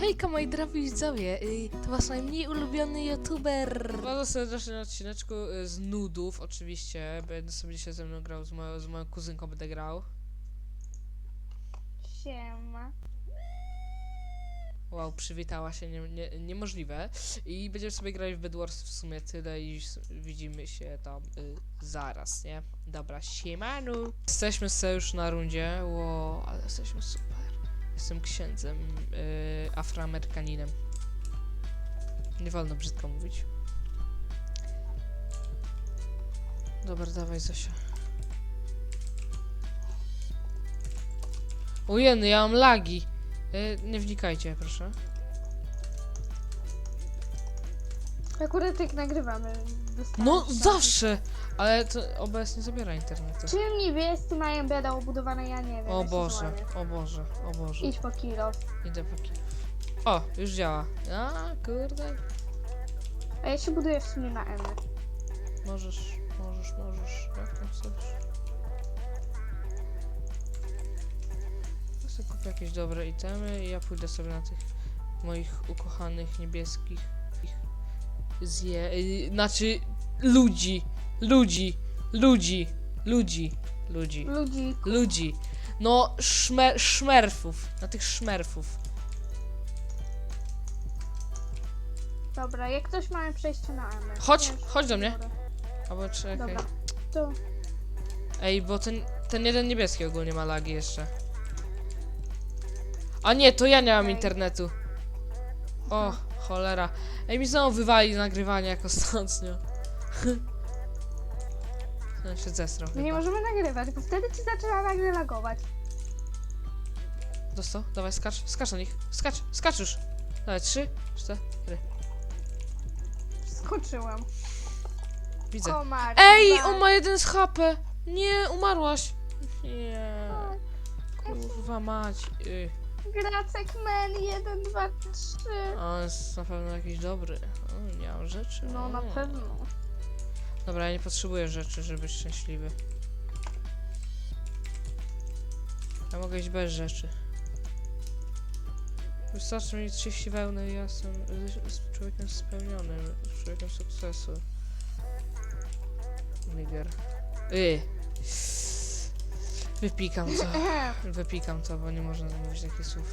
Hejka moi drodzy widzowie, y, to wasz najmniej ulubiony youtuber. Bardzo serdecznie na odcineczku y, z nudów, oczywiście. Będę sobie dzisiaj ze mną grał, z moją, z moją kuzynką będę grał. Siema. Wow, przywitała się, nie, nie, niemożliwe. I będziemy sobie grać w Bedwars w sumie tyle i s- widzimy się tam y, zaraz, nie? Dobra, siemanu! Jesteśmy sobie już na rundzie, wow, ale jesteśmy super. Jestem księdzem, y, afroamerykaninem. Nie wolno brzydko mówić. Dobra, dawaj Zosia. Ujeny, ja mam lagi. Y, nie wnikajcie, proszę. Akurat jak nagrywamy. No, zawsze! Ale to OBS nie zabiera internetu. Czym niebiescy mają bieda obudowane, ja nie wiem. O ja się Boże, złamię. o Boże, o Boże. Idź po kilo. Idę po ki- O, już działa. A, kurde. A ja się buduję w sumie na M. Możesz, możesz, możesz. Jak tam chcesz. Ja sobie kupię jakieś dobre itemy i ja pójdę sobie na tych moich ukochanych niebieskich ich zje... y, Znaczy ludzi, ludzi, ludzi, ludzi, ludzi. Ludzi. Ludzi. No, szmer, szmerfów. Na tych szmerfów. Dobra, jak ktoś ma przejście na M. Chodź, chodź do mnie. Albo czekaj. Dobra. To Ej, bo ten, ten jeden niebieski ogólnie ma lagi jeszcze. A nie, to ja nie mam Okej. internetu. O, cholera. Ej, mi znowu wywali nagrywanie jak ostatnio. Ja się zesrał my nie chyba. możemy nagrywać, bo wtedy ci zaczyna nagle lagować. Dostał? Dawaj, skacz, skacz na nich. Skacz, skacz już. Dawaj, trzy, cztery. Skoczyłam. Widzę. Komar. Ej, on ma jeden z HP. Nie, umarłaś. Nie. Kurwa mać. Y. Gracek men 1, 2, 3. A, On jest na pewno jakiś dobry. O, nie mam rzeczy. No na pewno. Dobra, ja nie potrzebuję rzeczy, żeby być szczęśliwy. Ja mogę iść bez rzeczy. Wystarczy mi 30 wełny i ja jestem człowiekiem spełnionym, człowiekiem sukcesu. Nigger. Y. Wypikam to. Wypikam to, bo nie można mówić takich słów.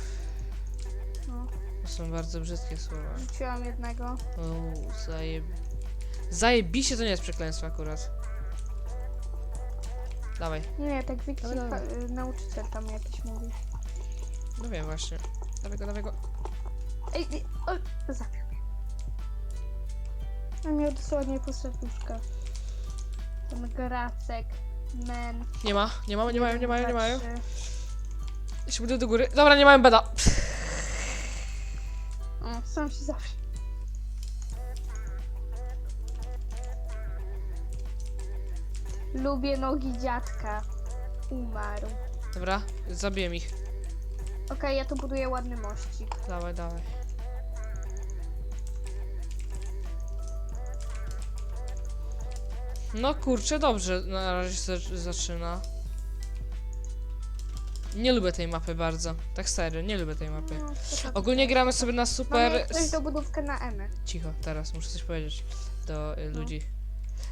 No, To są bardzo brzydkie słowa. rzuciłam jednego. O, zajeb... Zajebiście to nie jest przekleństwo akurat. Dawaj. Nie, tak Wiki, dobra. pa- y, nauczyciel tam jakiś mówi. No wiem właśnie. Dawaj go, dawaj go. Ej, ej, o, zabił mnie. On miał dosłownie serduszkach. Ten gracek, men. Nie ma, nie ma, nie mają, nie mają, nie mają. Ja się buduję do góry. Dobra, nie mają beda. O, sam się zawsze. Lubię nogi dziadka. Umarł. Dobra, zabiję ich. Okej, ja tu buduję ładny mościk. Dawaj, dawaj. No kurczę, dobrze na razie się zac- zaczyna. Nie lubię tej mapy bardzo. Tak serio, nie lubię tej mapy. No, to Ogólnie gramy sobie na Mamy super... na M. Cicho, teraz muszę coś powiedzieć do y, ludzi.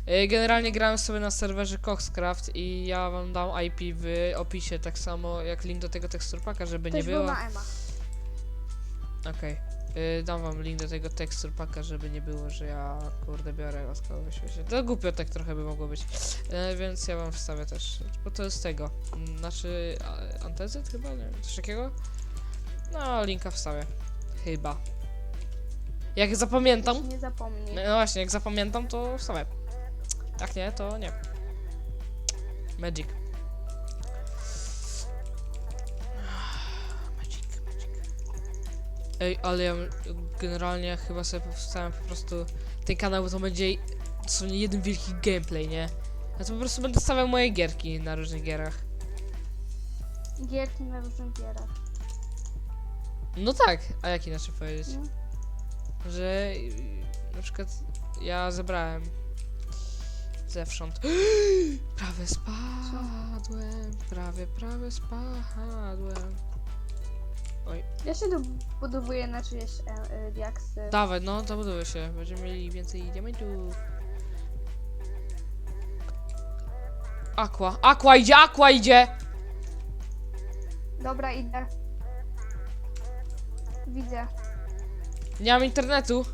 Y, generalnie grałem sobie na serwerze Coxcraft i ja wam dam IP w opisie, tak samo jak link do tego teksturpaka, żeby nie Ktoś był było. na M. Okej. Y, dam wam link do tego teksturpaka, żeby nie było, że ja kurde biorę go z kogoś. wiecie. To głupio tak trochę by mogło być. Y, więc ja wam wstawię też, bo to jest tego. mm, Znaczy a- antezyt chyba, nie wiem, coś takiego? No, linka wstawię. Chyba. Jak zapamiętam, Nie zapomnij. no właśnie, jak zapamiętam, to wstawię. Jak nie, to nie. Magic, Ej, ale ja generalnie chyba sobie powstałem po prostu ten kanał, bo to będzie dosłownie jeden wielki gameplay, nie? Ja to po prostu będę stawiał moje gierki na różnych gierach. Gierki na różnych gierach. No tak, a jak inaczej powiedzieć? No. że na przykład ja zebrałem zewsząd. prawie spadłem, prawie, prawie spadłem. Oj. Ja się dobudowuję na czyjeś e, e, diaksy. Dawaj, no, zabuduję się. Będziemy mieli więcej diamentów. Aqua, aqua idzie, aqua idzie! Dobra, idę. Widzę. Nie mam internetu.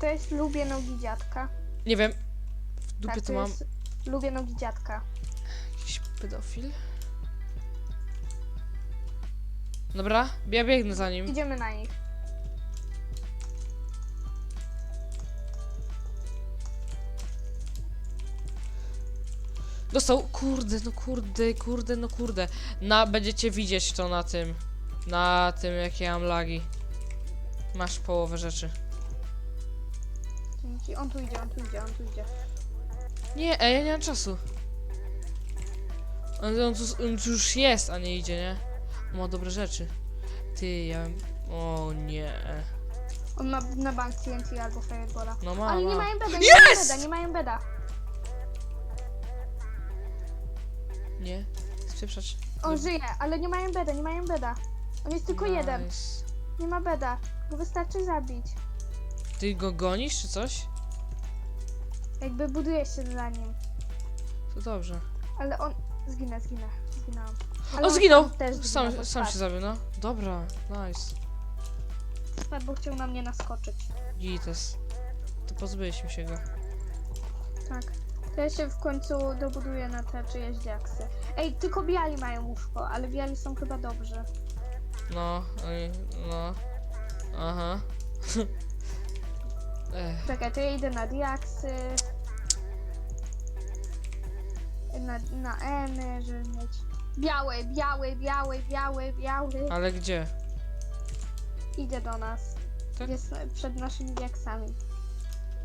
To jest lubię nogi dziadka? Nie wiem. W dupie tak, to mam jest lubię nogi dziadka. jakiś pedofil. Dobra, ja biegnę za nim. Idziemy na nich. Dostał, kurde, no kurde, kurde, no kurde. Na, będziecie widzieć to na tym, na tym jakie ja mam lagi. Masz połowę rzeczy. On tu idzie, on tu idzie, on tu idzie. Nie, ej, ja nie mam czasu. On, on, tu, on tu już jest, a nie idzie, nie? On ma dobre rzeczy. Ty, ja bym... O nie. On ma na bank TNT albo Firebola. No ma, Ale nie ma. mają beda, nie mają beda, nie mają beda. Nie. On żyje, ale nie mają beda, nie mają beda. On jest tylko jeden. Nice. Nie ma beda. Go wystarczy zabić. Ty go gonisz, czy coś? Jakby buduje się za nim. To dobrze. Ale on... Zginę, zginę. Ale O, on zginął! Też zginął, Sam, bo sam się spadł. zabił, no. Dobra, nice. Spadł, bo chciał na mnie naskoczyć. Gites. To pozbyliśmy się go. Tak. To ja się w końcu dobuduję na te czyjeś diaksy. Ej, tylko biali mają łóżko, ale biali są chyba dobrzy. No, no. Aha. Ech, Czekaj, to ja idę na diaksy. Na, na emy, żeby mieć... Biały, biały, biały, biały, biały. ale gdzie? Idzie do nas. Tak? Jest przed naszymi diaksami.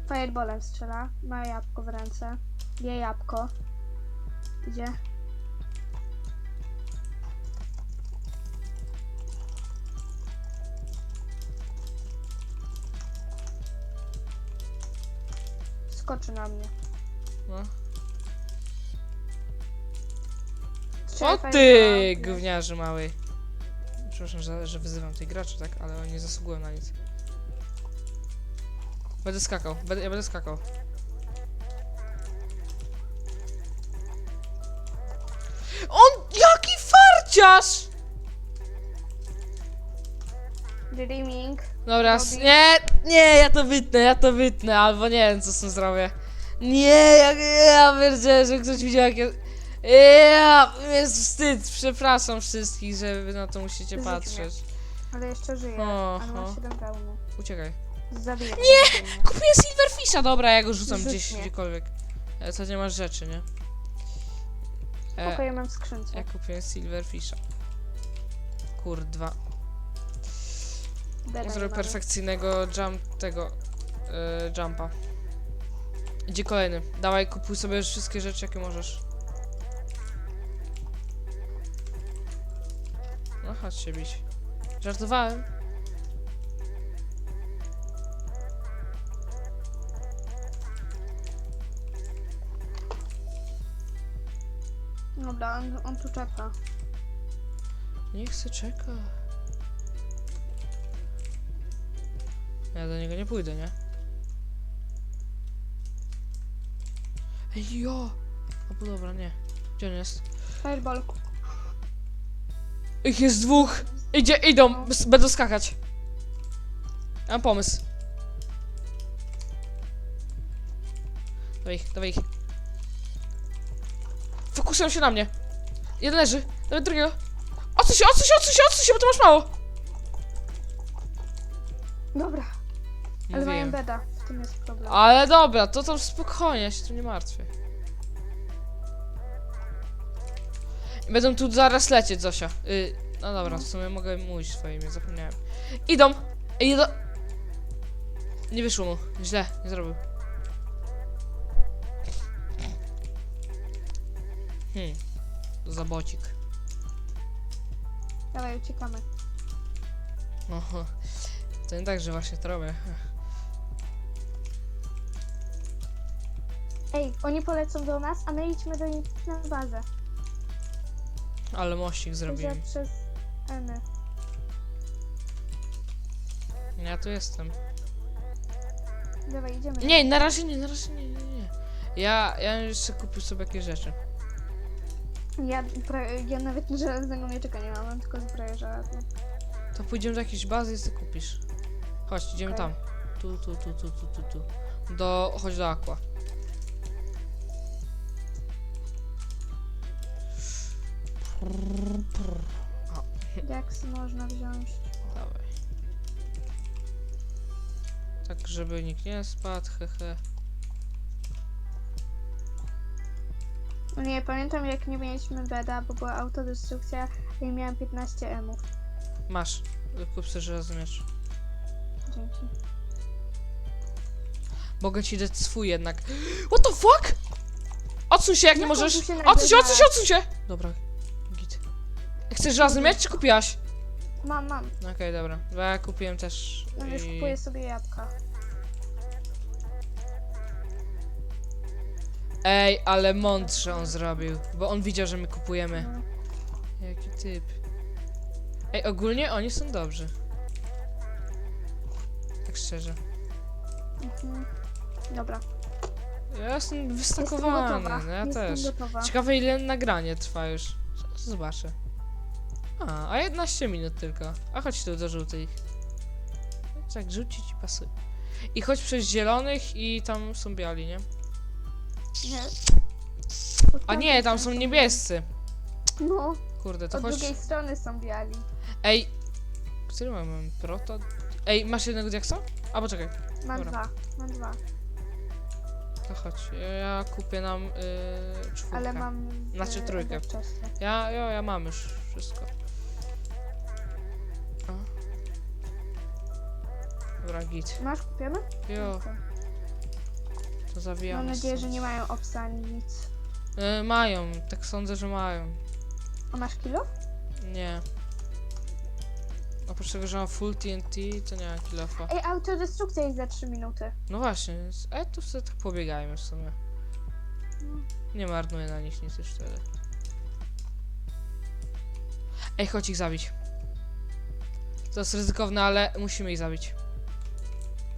Fireballem strzela. Ma jabłko w ręce. Je jabłko. Idzie. Skoczy na mnie. No. Strzelaj O ty, fireballem. gówniarzy mały. Przepraszam, że, że wyzywam tych graczy, tak? Ale oni nie zasługują na nic. Będę skakał, będę, ja będę skakał. On, jaki farciarz! Dreaming. Dobra, s- Robi- nie, nie, ja to wytnę, ja to wytnę, albo nie wiem, co z tym zrobię. Nie, ja, ja pierdzielę, że ktoś widział jak ja... Ja, jest wstyd, przepraszam wszystkich, że wy na to musicie patrzeć. Ale jeszcze żyje. Ale ma 7 pełny. Uciekaj. Zabiję. Nie! Kupię Silverfisha, dobra, ja go rzucam Rzuć gdzieś, mnie. gdziekolwiek. E, Co nie masz rzeczy, nie? E, mam w skrzynce. ja kupiłem Silverfisha. Kur, dwa. Beda nie Zrobię perfekcyjnego jump, tego, e, jumpa. Idzie kolejny. Dawaj, kupuj sobie wszystkie rzeczy, jakie możesz. No, chodź się bić. Żartowałem. Dobra, on, on tu czeka. Nie chcę czekać. Ja do niego nie pójdę, nie? Ej, jo! O, bo dobra, nie. Gdzie on jest? Fireball. Ich jest dwóch! Idzie, idą! Będą skakać. Ja mam pomysł. Dawaj ich, dawaj ich. Fokusują się na mnie. Jeden leży, nawet drugiego. Odsuń się, odsuń się, odsuń się, odsuń się, bo to masz mało. Beda. W tym jest problem. Ale dobra, to tam spokojnie, ja się tu nie martwię. Będą tu zaraz lecieć, Zosia. Y, no dobra, w sumie mogę mówić swoje imię, zapomniałem. Idą! Idą! Nie wyszło mu. Źle, nie zrobił. Hmm. Zabocik. Dawaj, uciekamy. No, to nie tak, że właśnie to robię. Ej, oni polecą do nas, a my idźmy do nich na bazę. Ale mościk Za zrobiłem. przez Eny. Ja tu jestem. Dawaj, idziemy. Nie, na razie nie, na razie nie, nie, nie. Ja, ja jeszcze kupię sobie jakieś rzeczy. Ja, pra- ja nawet żelaznego mieczyka nie mam, mam tylko zbroję żelazną. To pójdziemy do jakiejś bazy i ty kupisz. Chodź, idziemy Okej. tam. Tu, tu, tu, tu, tu, tu, tu. Do, chodź do Aqua. Jaksy można wziąć. Dawaj. Tak, żeby nikt nie spadł, hehe. No Nie, pamiętam jak nie mieliśmy beda, bo była autodestrukcja i miałam 15 emów. Masz. Kup sobie żelazny miecz. Dzięki. Mogę ci dać swój jednak. What the fuck? Odsuń się jak nie Jak on możesz. tu się Odsuń się, odsuń się, odsuń się! Dobra. Chcesz żelazny miecz czy kupiłaś? Mam, mam. Okej, dobra. Bo ja kupiłem też No już i... kupuję sobie jabłka. Ej, ale mądrze on zrobił, bo on widział, że my kupujemy. No. Jaki typ. Ej, ogólnie oni są dobrzy. Tak szczerze. Mhm. Dobra. Ja jestem Jestem wystakowany, gotowa. no ja Jestem też. gotowa. Ciekawe ile nagranie trwa już. Zobaczę. A, a 11 minut tylko. A chodź tu do żółtych. Tak, rzucić i pasuje. I chodź przez zielonych i tam są biali, nie? Nie. A nie, tam są niebiescy. No, Kurde, to od chodź. drugiej strony są biali. Ej, który mamy? Proto? Ej, masz jednego diaksa? A, poczekaj, Mam Dobra. dwa, mam dwa. to chodź. Ja kupię nam yy, czwórkę. Ale mam. z- Znaczy trójkę. wcześniej. Ja, ja, ja mam już wszystko. Dobra, git. Masz kupiony? Jo, Okej. to zawijamy. Mam nadzieję, że stąd. nie mają obsa ani nic. Y, mają, tak sądzę, że mają. A masz kilo? Nie. Oprócz tego, że mam full TNT, to nie mam kilofa. Ej, autodestrukcja jest za 3 minuty. No właśnie, więc- e, to sobie tak pobiegajmy w sumie. Nie marnuję na nich nic już wtedy. Ej, chodź ich zabić. To jest ryzykowne, ale musimy ich zabić.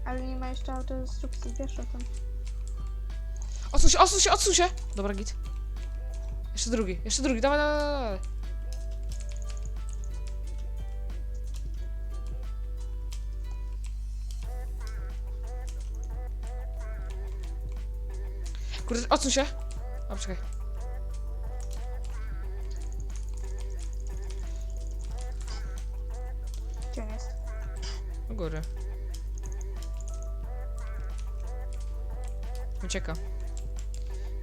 Ale nie ma jeszcze autodestrukcji, wiesz o tym. Odsuń się, odsuń się, odsuń się! Dobra, git. Jeszcze drugi, jeszcze drugi, dawaj, dawaj, dawaj. Kurde, odsuń się! A, czekaj. Gdzie on jest? Do góry. Ucieka.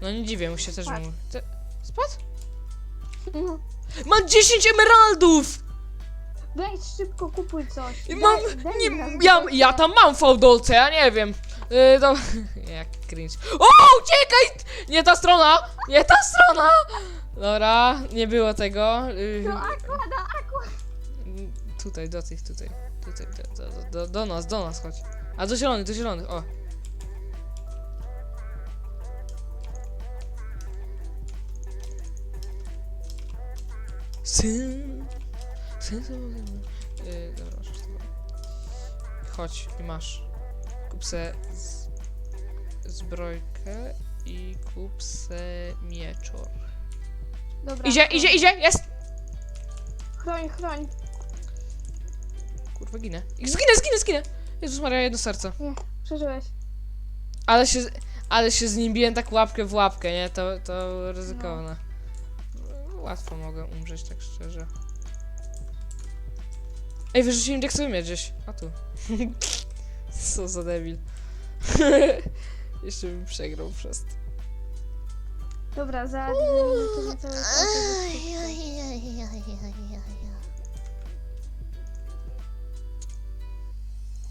No nie dziwię mu się też, Spadł. mu... Spadł? Mam 10 emeraldów! Wejdź szybko, kupuj coś. I Daj- mam... daj Nie, mi na ja, ja tam mam fałdolce, ja nie wiem. Yy, do... Jak cringe. O, uciekaj! Nie ta strona! Nie ta strona! Dobra, nie było tego. Yy, aqua, do aqua. Tutaj, do tych, tutaj. Tutaj, do, do, do, do nas, do nas chodź. A do zielonych, do zielonych, o. Syn. Syn. Yy, dobra, masz. Chodź i masz. Kup se z, zbrojkę i kup se mieczor. Dobra. Idzie, chroń. idzie, idzie, jest! Chroń, chroń. Kurwa, ginę. Zginę, zginę, zginę! Jezus Maria, jedno serce. Nie, przeżyłeś. Ale się, ale się z nim biłem tak łapkę w łapkę, nie? To, to ryzykowne. Łatwo mogę umrzeć, tak szczerze. Ej, wyrzuciłem deksowy miecz gdzieś. A tu. Co za debil. Jeszcze bym przegrał przez to. Dobra, za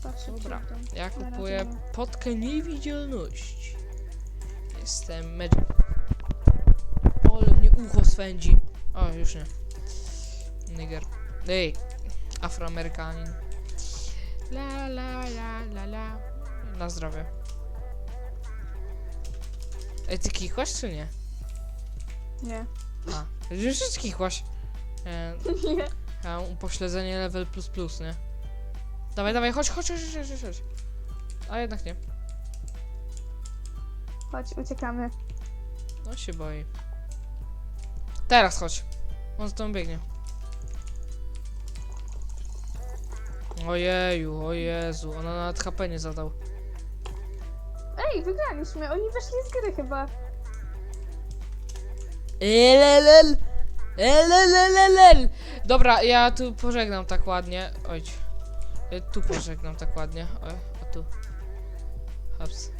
Patrzę Dobra, czy to- ja kupuję potkę niewidzialności. Jestem magic. Ucho swędzi. O, już nie. Niger. Ej, Afroamerykanin. la la. Na zdrowie. Ej, ty kichłaś czy nie? Nie. A, już jest kichłaś. E, Nie. a, upośledzenie level plus plus, nie? Dawaj, dawaj, chodź, chodź, chodź, chodź, chodź, chodź. A jednak nie. Chodź, uciekamy. No się boi. Teraz chodź. On z tobą biegnie. Ojeju, o Jezu, ona nawet HP nie zadał. Ej, wygraliśmy. Oni wyszli z gry chyba. Elelel! Elelelelel! Dobra, ja tu pożegnam tak ładnie. Oj. Tu pożegnam tak ładnie. O, a tu. Haps.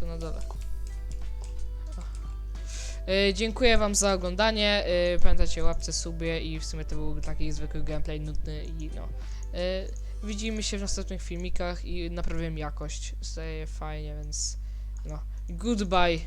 Tu na dole. E, dziękuję wam za oglądanie. E, pamiętajcie łapce, subie i w sumie to był taki zwykły gameplay nudny i no. E, widzimy się w następnych filmikach i naprawiam jakość. Staje fajnie, więc no. Goodbye.